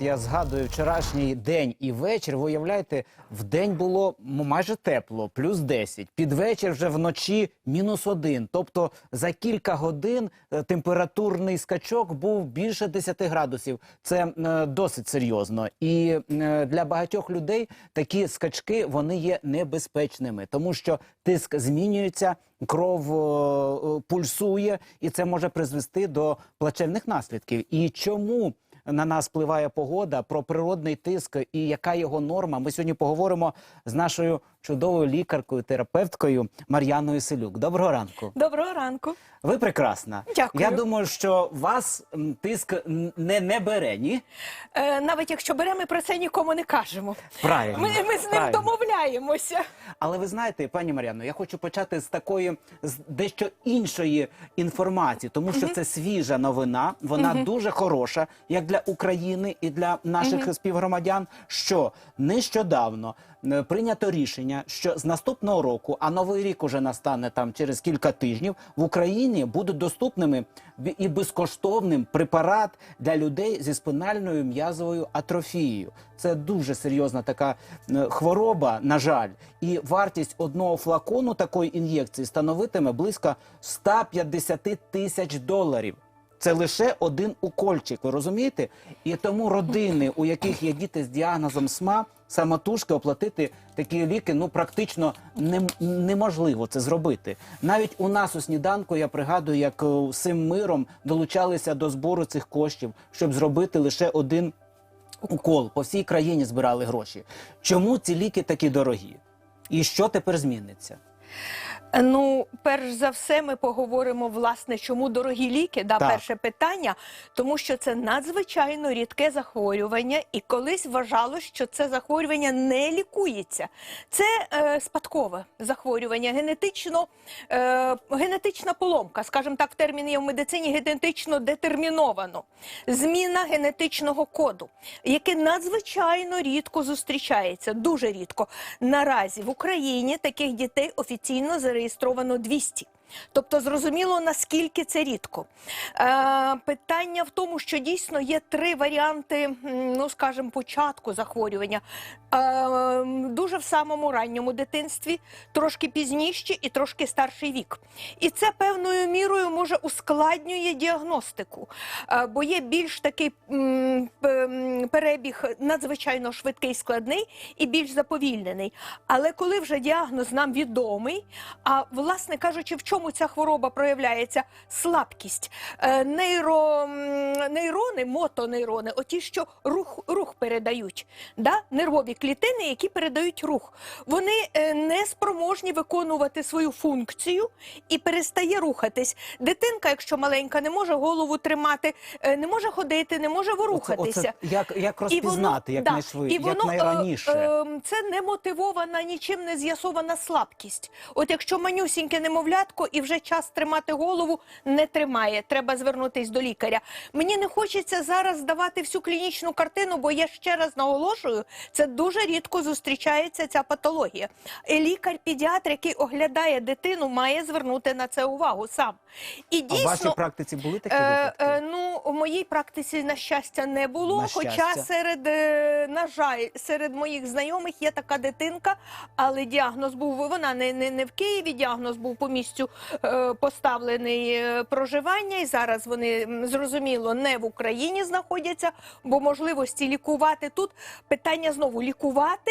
Я згадую вчорашній день і вечір. Ви уявляєте, в день було майже тепло, плюс 10. Під вечір вже вночі мінус 1. Тобто за кілька годин е, температурний скачок був більше 10 градусів. Це е, досить серйозно. І е, для багатьох людей такі скачки вони є небезпечними, тому що тиск змінюється. Кров е, е, пульсує, і це може призвести до плачевних наслідків. І чому на нас впливає погода, про природний тиск і яка його норма. Ми сьогодні поговоримо з нашою чудовою лікаркою, терапевткою Мар'яною Селюк. Доброго ранку. Доброго ранку. Ви прекрасна. Дякую. Я думаю, що вас тиск не, не бере, ні? Е, навіть якщо беремо, ми про це нікому не кажемо. Правильно. Ми, ми з ним правильно. домовляємося. Але ви знаєте, пані Мар'яно, я хочу почати з такої з дещо іншої інформації, тому що це свіжа новина. Вона дуже хороша, як для України і для наших співгромадян. Що нещодавно прийнято рішення, що з наступного року, а новий рік уже настане там через кілька тижнів, в Україні будуть доступними і безкоштовним препарат для людей зі спинальною м'язовою атрофією. Це дуже серйозна така е, хвороба, на жаль, і вартість одного флакону такої ін'єкції становитиме близько 150 тисяч доларів. Це лише один укольчик, ви розумієте? І тому родини, у яких є діти з діагнозом СМА, самотужки оплатити такі ліки ну практично не, неможливо це зробити. Навіть у нас у сніданку я пригадую, як е, всім миром долучалися до збору цих коштів, щоб зробити лише один укол. По всій країні збирали гроші. Чому ці ліки такі дорогі? І що тепер зміниться? Ну, перш за все, ми поговоримо власне, чому дорогі ліки. Да, Так. перше питання, тому що це надзвичайно рідке захворювання, і колись вважалось, що це захворювання не лікується. Це е, спадкове захворювання, генетично, е, генетична поломка, скажімо так, в терміні є в медицині генетично детерміновано. Зміна генетичного коду, яке надзвичайно рідко зустрічається, дуже рідко. Наразі в Україні таких дітей офіційно зареєстровано 200. Тобто зрозуміло, наскільки це рідко. Е, питання в тому, що дійсно є три варіанти, ну скажімо, початку захворювання. Е, дуже в самому ранньому дитинстві, трошки пізніше і трошки старший вік. І це певною мірою може ускладнює діагностику, е, бо є більш такий м, перебіг надзвичайно швидкий, складний і більш заповільнений. Але коли вже діагноз нам відомий, а власне кажучи, в чому ця хвороба проявляється? Слабкість. Е, Нейро, нейрони, мотонейрони, оті, що рух, рух передають, да? нервові клітини, які передають рух. Вони е, не спроможні виконувати свою функцію і перестає рухатись. Дитинка, якщо маленька, не може голову тримати, е, не може ходити, не може ворухатися. Оце, оце як, як І розпізнати, як найшвидше, і воно, як найраніше? Е, е, це не мотивована, нічим не з'ясована слабкість. От якщо манюсіньке немовлятко і вже час тримати голову не тримає, треба звернутись до лікаря. Мені не хочеться зараз давати всю клінічну картину, бо я ще раз наголошую, це дуже рідко зустрічається ця патологія. І лікар-педіатр, який оглядає дитину, має звернути на це увагу сам. І а в дійсно, вашій практиці були такі Е, випадки? е, ну, у моїй практиці, на щастя, не було. На хоча щастя. серед, е, на жаль, серед моїх знайомих є така дитинка, але діагноз був вона не, не, не в Києві. Діагноз був по місцю е, поставлений е, проживання, і зараз вони зрозуміло не в Україні знаходяться, бо можливості лікувати тут. Питання знову лікувати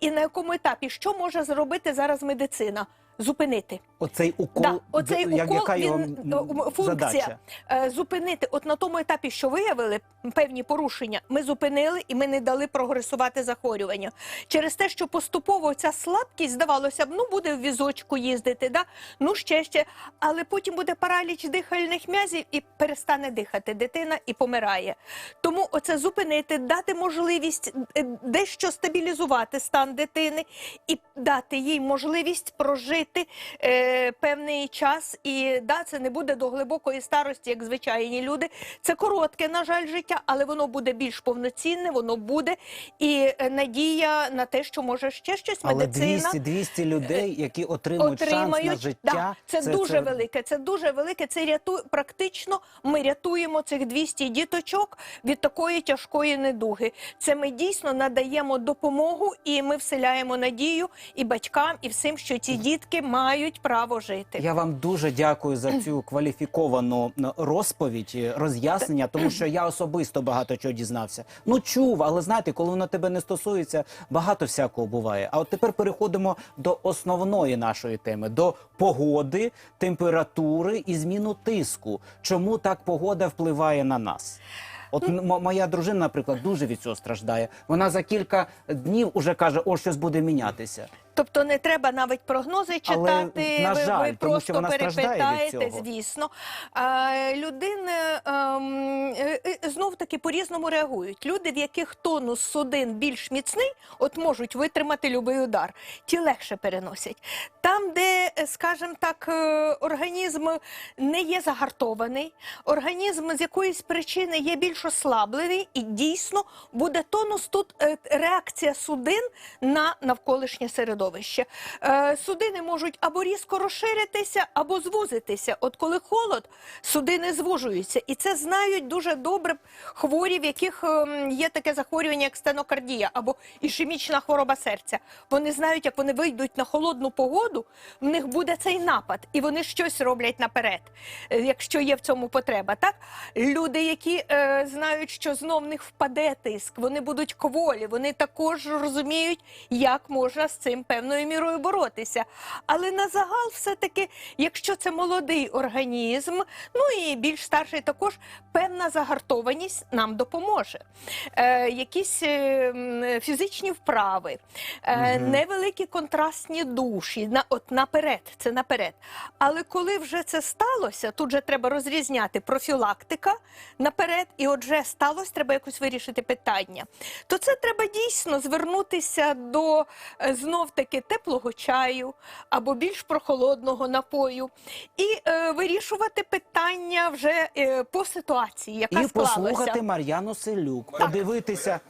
і на якому етапі що може зробити зараз медицина? Зупинити. Оцей укол, Да, оцей як- укол, яка його він, е, функція задача? е, зупинити. От на тому етапі, що виявили певні порушення, ми зупинили і ми не дали прогресувати захворювання. Через те, що поступово ця слабкість, здавалося б, ну буде в візочку їздити, да? ну ще ще, але потім буде параліч дихальних м'язів і перестане дихати дитина і помирає. Тому оце зупинити, дати можливість е, дещо стабілізувати стан дитини і дати їй можливість прожити жити е, певний час, і да, це не буде до глибокої старості, як звичайні люди. Це коротке, на жаль, життя, але воно буде більш повноцінне, воно буде і е, надія на те, що може ще щось Але медицина. 200, 200 людей, які отримують, шанс на життя, Да, це, дуже велике. Це дуже велике. Це рятує практично. Ми рятуємо цих 200 діточок від такої тяжкої недуги. Це ми дійсно надаємо допомогу, і ми вселяємо надію і батькам, і всім, що ці дітки мають право жити. Я вам дуже дякую за цю кваліфіковану розповідь, е, роз'яснення, тому що я особисто багато чого дізнався. Ну чув, але знаєте, коли воно тебе не стосується, багато всякого буває. А от тепер переходимо до основної нашої теми: до погоди, температури і зміну тиску. Чому так погода впливає на нас? От м- моя дружина, наприклад, дуже від цього страждає. Вона за кілька днів уже каже, о, щось буде мінятися. Тобто не треба навіть прогнози Але, читати. на ви, жаль, ви тому просто вона перепитаєте, звісно. А, людини ем, е, е, знов таки по-різному реагують. Люди, в яких тонус судин більш міцний, от можуть витримати любий удар, ті легше переносять. Там, де, е, скажімо так, організм не є загартований, організм з якоїсь причини є більш ослаблений, і дійсно буде тонус тут реакція судин на навколишнє середовище. Е, Судини можуть або різко розширитися, або звузитися. От коли холод, судини звужуються. І це знають дуже добре хворі, в яких ем, є таке захворювання, як стенокардія або ішемічна хвороба серця. Вони знають, як вони вийдуть на холодну погоду, в них буде цей напад, і вони щось роблять наперед, е, якщо є в цьому потреба. Так люди, які е, знають, що знов в них впаде тиск, вони будуть кволі, вони також розуміють, як можна з цим певною мірою боротися. Але на загал, все-таки, якщо це молодий організм, ну і більш старший, також певна загартованість нам допоможе. Е, якісь е, фізичні вправи, е, невеликі контрастні душі, на, от наперед, це наперед. Але коли вже це сталося, тут же треба розрізняти профілактика наперед, і отже сталося, треба якось вирішити питання. То це треба дійсно звернутися до е, знов-таки теплого чаю або більш прохолодного напою і е, вирішувати питання вже е, по ситуації, яка І склалася. послухати Мар'яну Селюк, подивитися.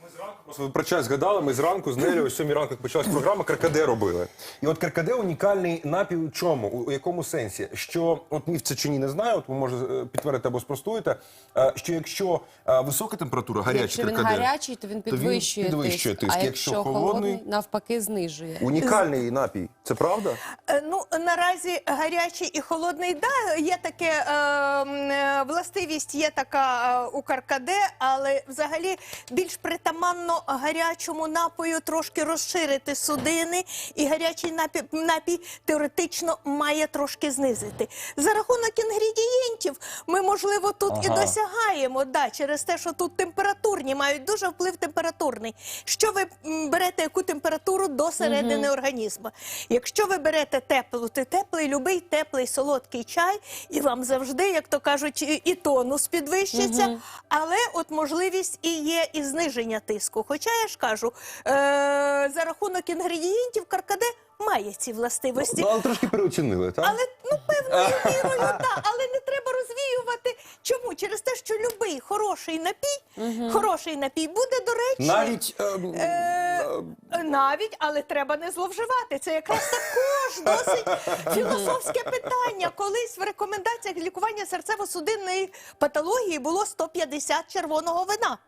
Просто ви про час згадали, ми зранку з Нелею, о 7 ранку, як почалась програма, каркаде робили. І от каркаде унікальний напій у чому? У, у якому сенсі? Що, от міф це чи ні, не знаю, от ви може е, підтвердите або спростуєте, е, що якщо е, висока температура, гарячий Якщо він каркаде, гарячий, то він то він підвищує, підвищує тиск. А Якщо якщо холодний- холодний, навпаки, знижує. Унікальний напій, це правда? Е, Ну наразі гарячий і холодний, да, є таке е, е, властивість, є така е, у каркаде, але взагалі більш притаманно гарячому напою трошки розширити судини, і гарячий напій, напій теоретично має трошки знизити. За рахунок інгредієнтів ми, можливо, тут і досягаємо, да, через те, що тут температурні, мають дуже вплив температурний. Що ви берете яку температуру до середини організму? Якщо ви берете теплу, то теплий, любий теплий солодкий чай, і вам завжди, як то кажуть, і, і тонус підвищиться, але от можливість і є і зниження тиску. Хоча я ж кажу, е- за рахунок інгредієнтів каркаде має ці властивості. Ну, але трошки переоцінили, так? Але ну певною мірою, так, але не треба розвіювати. Чому? Через те, що любий хороший напій, хороший напій буде доречний. Навіть ем, Е, навіть, але треба не зловживати. Це якраз також досить філософське питання. Колись в рекомендаціях лікування серцево-судинної патології було 150 червоного вина.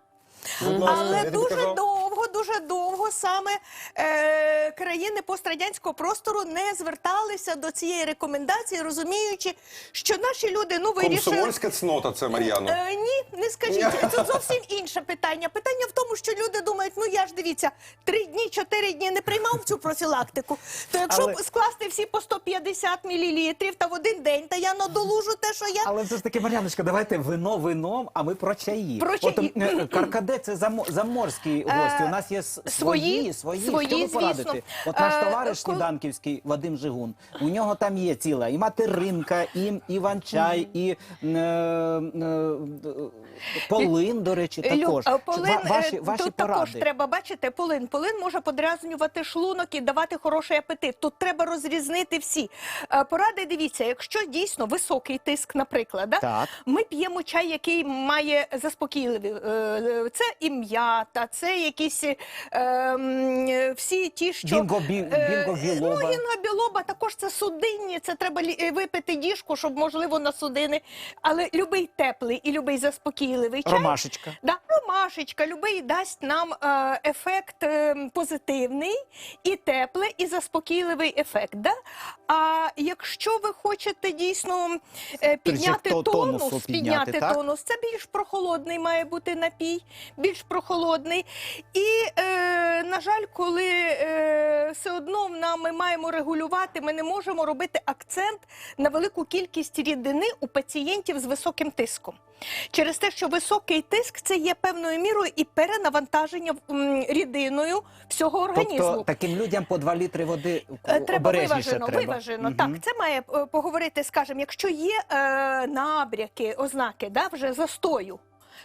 будь ласка, я Але тобі дуже казав. довго, дуже довго саме е, країни пострадянського простору не зверталися до цієї рекомендації, розуміючи, що наші люди ну вирішили. Комсомольська цнота це, Мар'яно. Е, ні, не скажіть. Це зовсім інше питання. Питання в тому, що люди думають, ну я ж дивіться, три дні, чотири дні не приймав цю профілактику. То якщо Але- скласти всі по 150 мл та в один день, та я надолужу те, що я. Але все ж таки, Мар'яночка, давайте вино вином, а ми про чаї. Про От, чаї. е, каркаде це замо- заморські гості. У нас є свої, свої, свої, що ви порадите? От наш Е, товариш сніданківський Вадим Жигун, у нього там є ціла і материнка, і іван-чай, і е, е, полин, до речі, також. а полин, ва- ваші, е, ваші тут поради. також треба бачити полин. Полин може подразнювати шлунок і давати хороший апетит. Тут треба розрізнити всі. Е, Поради дивіться, якщо дійсно високий тиск, наприклад, да? Так. ми п'ємо чай, який має заспокійливий. е, Це і м'ята, це якісь м, е, всі ті, що Бінго, бі, Е, бінго білоба. Ну, гінга білоба також це судинні, це треба е, випити діжку, щоб можливо на судини. Але любий теплий і любий заспокійливий чай. Ромашечка. Да, ромашечка, любий дасть нам е, ефект е, позитивний і теплий, і заспокійливий ефект. Да? А якщо ви хочете дійсно е, підняти то- тонус, тонусу підняти, так? тонус, це більш прохолодний має бути напій, більш прохолодний. І, е, на жаль, коли е, все одно ми маємо регулювати, ми не можемо робити акцент на велику кількість рідини у пацієнтів з високим тиском. Через те, що високий тиск це є певною мірою і перенавантаження рідиною всього організму. Тобто таким людям по 2 літри води Е, Треба виважено, треба. виважено. Мгм. Так, це має е, поговорити, скажімо, якщо є е, набряки, ознаки, да, вже застою.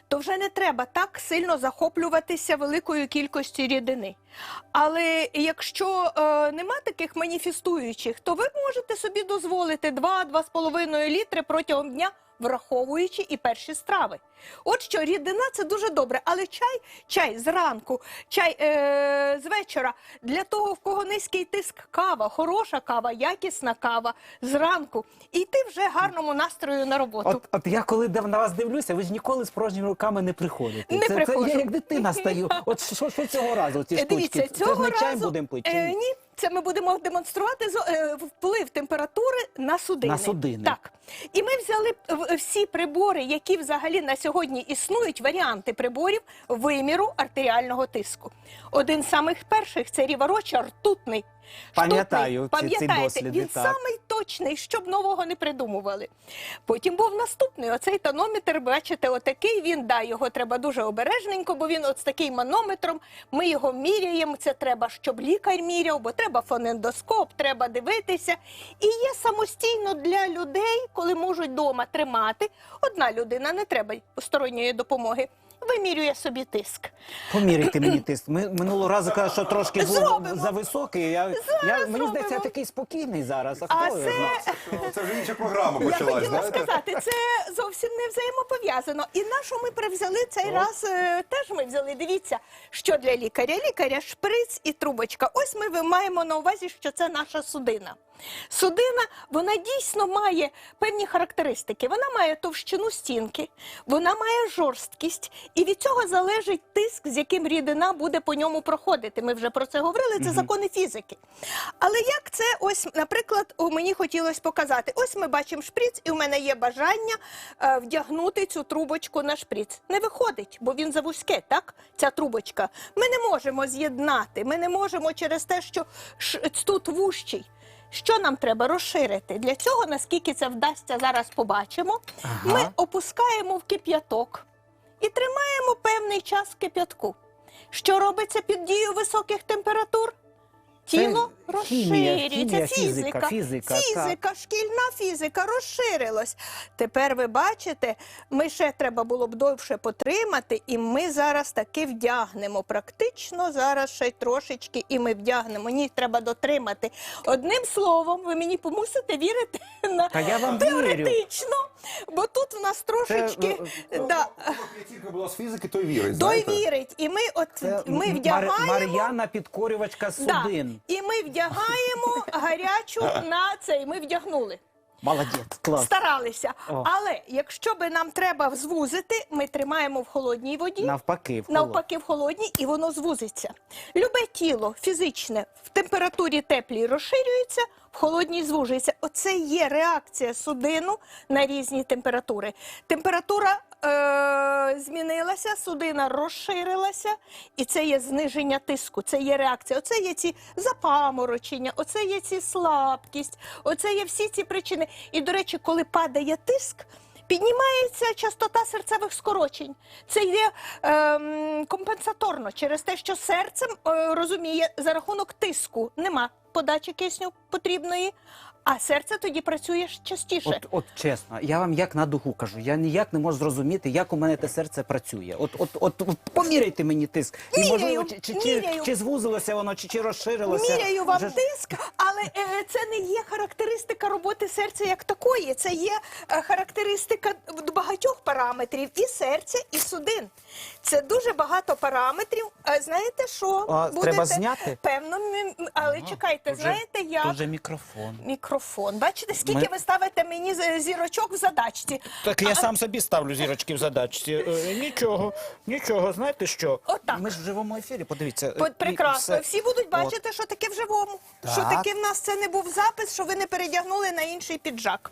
То вже не треба так сильно захоплюватися великою кількістю рідини. Але якщо е, нема таких маніфестуючих, то ви можете собі дозволити 2-2,5 літри протягом дня, враховуючи і перші страви. От що рідина це дуже добре, але чай, чай зранку, чай е, з вечора. Для того, в кого низький тиск, кава, хороша кава, якісна кава зранку. І йти вже гарному настрою на роботу. От, от я коли на вас дивлюся, ви ж ніколи з порожніми руками не приходите. Не це, це приходжу. я як дитина стаю. От що, що цього разу? Ці Е, штучки? Дивіться, це цього не разу, будемо пити? Е, ні? це ми будемо демонструвати е, вплив температури на судини. На судини. Так. І ми взяли всі прибори, які взагалі на сьогодні існують, варіанти приборів виміру артеріального тиску. Один з самих перших це рівороча ртутний. Пам'ятаю ці- досліди, він так. самий точний, щоб нового не придумували. Потім був наступний. Оцей тонометр, бачите, отакий він. Да, його треба дуже обережненько, бо він от з таким манометром. Ми його міряємо. Це треба, щоб лікар міряв, бо треба фонендоскоп, треба дивитися. І є самостійно для людей, коли можуть вдома тримати. Одна людина не треба сторонньої допомоги. Вимірює собі тиск. Поміряйте мені тиск. Ми минулого разу казали, що трошки був Зробимо. за високий. Я, я, мені здається, я такий спокійний зараз. А, А хто його це Ну, Це вже інша програма Я почалась, хотіла знаєте? сказати, це зовсім не взаємопов'язано. І на що ми привзяли цей раз? е, Теж ми взяли. Дивіться, що для лікаря. Лікаря шприц і трубочка. Ось ми ви маємо на увазі, що це наша судина. Судина, вона дійсно має певні характеристики. Вона має товщину стінки, вона має жорсткість, і від цього залежить тиск, з яким рідина буде по ньому проходити. Ми вже про це говорили. Це закони фізики. Але як це ось, наприклад, у мені хотілося показати. Ось ми бачимо шприц, і у мене є бажання е, вдягнути цю трубочку на шприц. Не виходить, бо він завузьке, так? Ця трубочка. Ми не можемо з'єднати. Ми не можемо через те, що ш- тут вущий. Що нам треба розширити? Для цього, наскільки це вдасться, зараз побачимо. Ага. Ми опускаємо в кип'яток і тримаємо певний час в кип'ятку. Що робиться під дією високих температур? Тіло Це розширюється. хімія, фізика, фізика, так. фізика, шкільна фізика розширилась. Тепер ви бачите, ми ще треба було б довше потримати, і ми зараз таки вдягнемо. Практично зараз ще й трошечки, і ми вдягнемо. Ні, треба дотримати. Одним словом, ви мені помусите вірити на Та я вам вірю. теоретично, бо тут в нас трошечки. е, да, тільки була з фізики, той вірить. той знаєте? вірить. І ми от Це ми вдягаємо. Мар'яна підкорювачка Да. судин. І ми вдягаємо гарячу на цей. Ми вдягнули. Молодець, клас. Старалися. О. Але якщо би нам треба звузити, ми тримаємо в холодній воді. Навпаки, в холод. Навпаки, в холодній, і воно звузиться. Любе тіло фізичне в температурі теплій розширюється, в холодній звужується. Оце є реакція судину на різні температури. Температура е- змінилася, судина розширилася, і це є зниження тиску. Це є реакція. Оце є ці запаморочення, оце є ці слабкість, оце є всі ці причини. І, до речі, коли падає тиск. піднімається частота серцевих скорочень. Це є ем, компенсаторно через те, що серцем е, розуміє за рахунок тиску нема подачі кисню потрібної, а серце тоді працює частіше. От, от чесно, я вам як на духу кажу, я ніяк не можу зрозуміти, як у мене те серце працює. От, от, от, от поміряйте мені тиск. І Міряю, можливо, чи, чи, чи, міряю. чи звузилося воно, чи, чи розширилося. Міряю вам Вже ж- тиск, але е, це не є характеристика роботи серця як такої. Це є е, характеристика багатьох параметрів і серця, і судин. Це дуже багато параметрів. Е, знаєте що? А, Будете- треба зняти? Певно, але чекайте, Тут же- знаєте, як Тут же мікрофон. мікрофон. Бачите, скільки Ми- ви ставите мені з- зірочок в задачці? Так я сам собі ставлю зірочки в задачці. Е, нічого, нічого, знаєте що? Отак. Ми ж в живому ефірі, подивіться. По- е, і Прекрасно. все. Всі будуть От. бачити, що таке в живому. Що Так. таке в нас це не був запис, що ви не передягнули на інший піджак.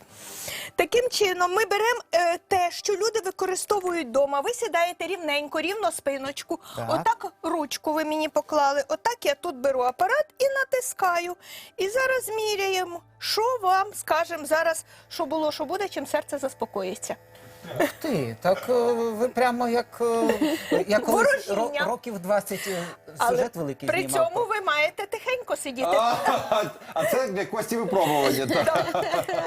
Таким чином, ми беремо е, те, що люди використовують вдома. Ви сідаєте рівненько, рівно спиночку. Так. Отак ручку ви мені поклали. Отак я тут беру апарат і натискаю. І зараз міряємо, що вам скажемо зараз, що було, що буде, чим серце заспокоїться. Ти, так е, ви прямо як, е, як колись ро- Ворожіння. років 20 е, Але сюжет великий при знімав. цьому ви маєте тихенько сидіти. А, а це для Кості випробування. так.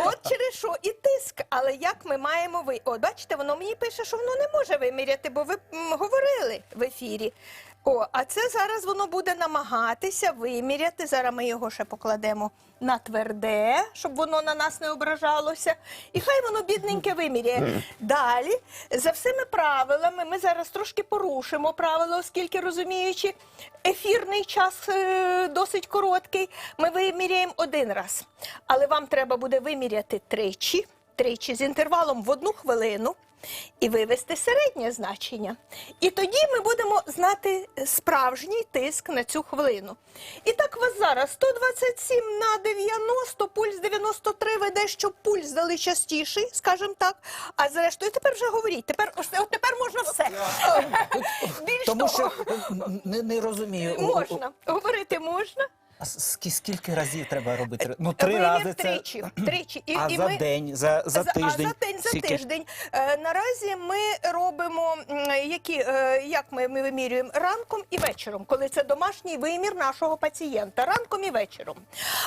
От через що і тиск. Але як ми маємо ви? От бачите, воно мені пише, що воно не може виміряти, бо ви м, говорили в ефірі. О, а це зараз воно буде намагатися виміряти. Зараз ми його ще покладемо на тверде, щоб воно на нас не ображалося. І хай воно бідненьке виміряє. Далі, за всіми правилами, ми зараз трошки порушимо правила, оскільки розуміючи, ефірний час е, досить короткий. Ми виміряємо один раз. Але вам треба буде виміряти тричі, тричі з інтервалом в одну хвилину. І вивести середнє значення. І тоді ми будемо знати справжній тиск на цю хвилину. І так у вас зараз 127 на 90, пульс 93, ви дещо пульс дали частіший, скажімо так. А зрештою, тепер вже говоріть. Тепер, от тепер можна все. Більш Тому того, що е, не, не розумію. можна. Говорити можна. А скільки разів треба робити? Ну, три Вимір рази це. тричі. тричі. І, а і за ми... день, за, за тиждень. А за день, за скільки? тиждень. Е, наразі ми робимо м, які, е, як ми, ми вимірюємо ранком і вечором, коли це домашній вимір нашого пацієнта, ранком і вечором.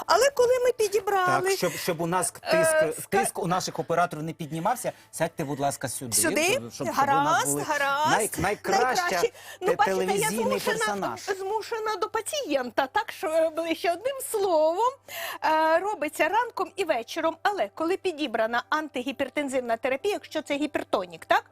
Але коли ми підібрали Так, щоб, щоб у нас тиск, Е, ска- тиск у наших операторів не піднімався, сядьте, будь ласка, сюди. сюди, щоб, щоб у нас гаразд, були гаразд, най, найкраща найкраще. те- Ну, бачите, я телевізійний змушена, персонаж. змушена до пацієнта, так що е, ближче одним словом е, робиться ранком і вечором. Але коли підібрана антигіпертензивна терапія, якщо це гіпертонік, так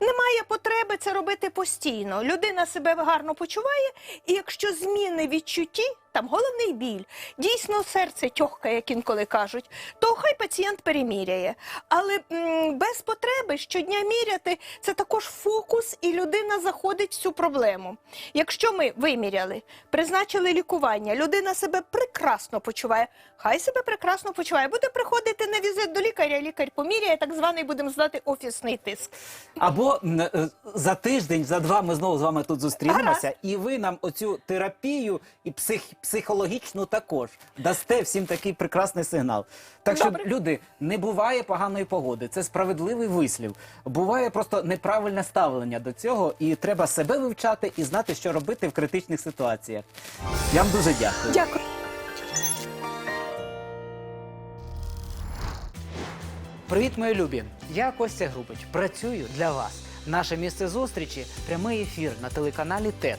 немає потреби це робити постійно. Людина себе гарно почуває, і якщо зміни відчутті, там головний біль, дійсно серце тьохка, як інколи кажуть, то хай пацієнт переміряє. Але м, без потреби щодня міряти це також фокус, і людина заходить в цю проблему. Якщо ми виміряли, призначили лікування, людина себе прекрасно почуває, хай себе прекрасно почуває, буде приходити на візит до лікаря, лікар поміряє, так званий будемо звати офісний тиск. Або м, е, за тиждень, за два ми знову з вами тут зустрінемося, Гаразд. і ви нам оцю терапію і псих, психологічну також дасте всім такий прекрасний сигнал. Так що, Добре. люди, не буває поганої погоди. Це справедливий вислів. Буває просто неправильне ставлення до цього, і треба себе вивчати і знати, що робити в критичних ситуаціях. Я вам дуже дякую. Дякую. Привіт, мої любі! Я Костя Грубич. Працюю для вас. Наше місце зустрічі прямий ефір на телеканалі ТЕТ